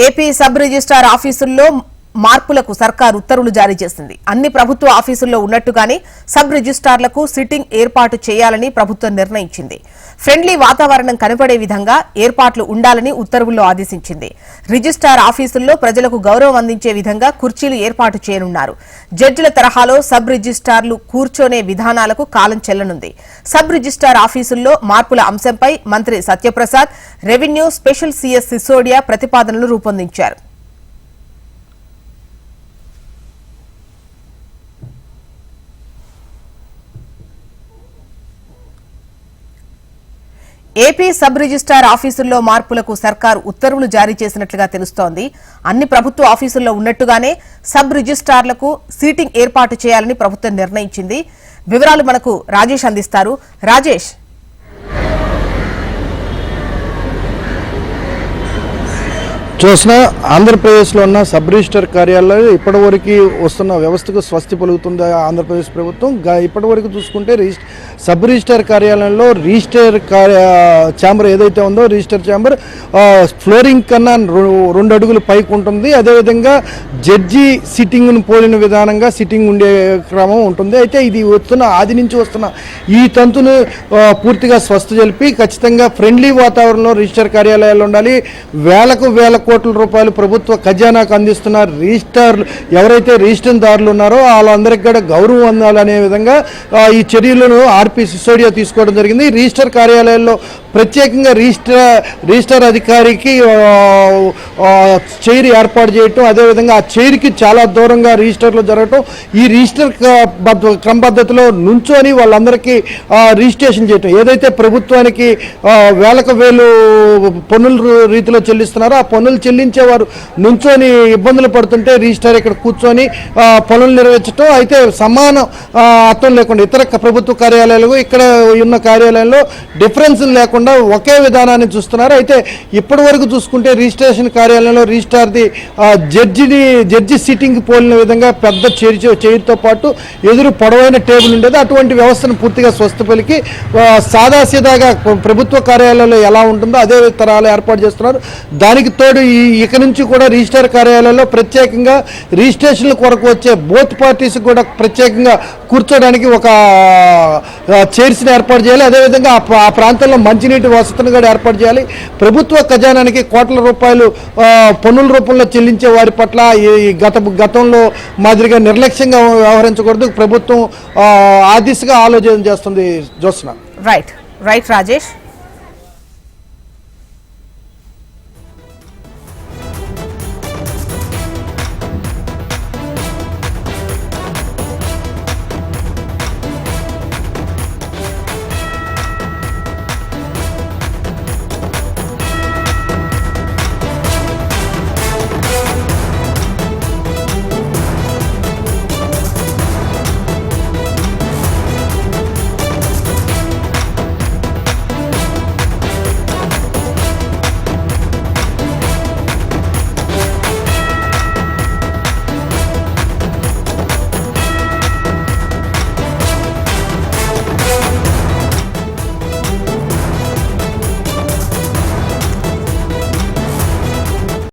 AP sub registrar ఆఫీసుల్లో మార్పులకు సర్కార్ ఉత్తర్వులు జారీ చేసింది. అన్ని ప్రభుత్వ ఆఫీసుల్లో ఉన్నట్టుగానే సబ్ రిజిస్ట్రార్లకు సిట్టింగ్ ఏర్పాటు చేయాలని ప్రభుత్వం నిర్ణయించింది. ఫ్రెండ్లీ వాతావరణం కనబడే విధంగా ఏర్పాట్లు ఉండాలని ఉత్తర్వుల్లో ఆదేశించింది. రిజిస్ట్రార్ ఆఫీసుల్లో ప్రజలకు గౌరవం అందించే విధంగా కుర్చీలు ఏర్పాటు చేయనున్నారు. జడ్జిల తరహాలో సబ్ రిజిస్టార్లు కూర్చొనే విధానాలకు కాలం చెల్లనుంది. సబ్ రిజిస్టార్ ఆఫీసుల్లో మార్పుల అంశంపై మంత్రి Satyaprasad revenue special CS Sisodia ప్రతిపాదనలు రూపొందించారు. ఏపీ సబ్ రిజిస్టార్ ఆఫీసుల్లో మార్పులకు సర్కార్ ఉత్తర్వులు జారీ చేసినట్లుగా తెలుస్తోంది. అన్ని ప్రభుత్వ ఆఫీసుల్లో ఉన్నట్టుగానే సబ్ రిజిస్టార్లకు సీటింగ్ ఏర్పాటు చేయాలని ప్రభుత్వం నిర్ణయించింది. వివరాలు మనకు రాజేష్ అందిస్తారు. రాజేష్ చూసిన ఆంధ్రప్రదేశ్లో ఉన్న సబ్ రిజిస్టర్ కార్యాలయాలు ఇప్పటివరకు వస్తున్న వ్యవస్థకు స్వస్తి పలుకుతుంది ఆంధ్రప్రదేశ్ ప్రభుత్వం. ఇప్పటివరకు చూసుకుంటే రిజిస్టర్ సబ్ రిజిస్టర్ కార్యాలయంలో రిజిస్టర్ కార్య ఛాంబర్ ఏదైతే ఉందో రిజిస్టర్ ఛాంబర్ ఫ్లోరింగ్ కన్నా రెండు అడుగులు పైకి ఉంటుంది. అదేవిధంగా జడ్జి సిట్టింగ్ను పోలిన విధానంగా సిట్టింగ్ ఉండే క్రమం ఉంటుంది. అయితే ఇది వస్తున్న ఆది నుంచి వస్తున్న ఈ తంతును పూర్తిగా స్వస్థ జరిపి ఖచ్చితంగా ఫ్రెండ్లీ వాతావరణంలో రిజిస్టర్ కార్యాలయాలు ఉండాలి. వేలకు వేలకు కోట్ల రూపాయలు ప్రభుత్వ ఖజానాకు అందిస్తున్న రిజిస్టర్ ఎవరైతే రిజిస్టర్దారులు ఉన్నారో వాళ్ళందరికీ కూడా గౌరవం అందాలనే విధంగా ఈ చర్యలను ఆర్పి సిసోడియా తీసుకోవడం జరిగింది. రిజిస్టర్ కార్యాలయాల్లో ప్రత్యేకంగా రిజిస్టర్ రిజిస్టర్ అధికారికి చైర్ ఏర్పాటు చేయటం అదేవిధంగా ఆ చైర్కి చాలా దూరంగా రిజిస్టర్లు జరగటం ఈ రిజిస్టర్ క- బద్ద- క్రమపద్ధతిలో నుంచొని వాళ్ళందరికీ రిజిస్ట్రేషన్ చేయటం. ఏదైతే ప్రభుత్వానికి వేలకు వేలు పన్నుల రీతిలో చెల్లిస్తున్నారో ఆ పన్నులు చెల్లించేవారు. నుంచొని ఇబ్బందులు పడుతుంటే రిజిస్టర్ ఇక్కడ కూర్చొని పనులు నిర్వహించడం అయితే సమాన అర్థం లేకుండా ఇతర ప్రభుత్వ కార్యాలయాలు ఇక్కడ ఉన్న కార్యాలయంలో డిఫరెన్స్ లేకుండా ఒకే విధానాన్ని చూస్తున్నారు. అయితే ఇప్పటి వరకు చూసుకుంటే రిజిస్ట్రేషన్ కార్యాలయంలో రిజిస్టార్ది జడ్జిని జడ్జి సిట్టింగ్ పోలిన విధంగా పెద్ద చేరి చేయితో పాటు ఎదురు పొడవైన టేబుల్ ఉండేది. అటువంటి వ్యవస్థను పూర్తిగా స్వస్థపలికి ఆ, సాదాసీదాగా ప్రభుత్వ కార్యాలయంలో ఎలా ఉంటుందో అదే తరాలు ఏర్పాటు చేస్తున్నారు. దానికి తోడు ఈ ఇక నుంచి కూడా రిజిస్టర్ కార్యాలయంలో ప్రత్యేకంగా రిజిస్ట్రేషన్ల కొరకు వచ్చే బోత్ పార్టీస్ కూడా ప్రత్యేకంగా కూర్చోడానికి ఒక చైర్స్ని ఏర్పాటు చేయాలి. అదేవిధంగా ఆ ప్రాంతంలో మంచినీటి వసతిని కూడా ఏర్పాటు చేయాలి. ప్రభుత్వ ఖజానానికి కోట్ల రూపాయలు పన్నుల రూపంలో చెల్లించే వారి పట్ల ఈ గత గతంలో మాదిరిగా నిర్లక్ష్యంగా వ్యవహరించకూడదు. ప్రభుత్వం ఆ, ఆ దిశగా ఆలోచన చేస్తుంది. Josna right right Rajesh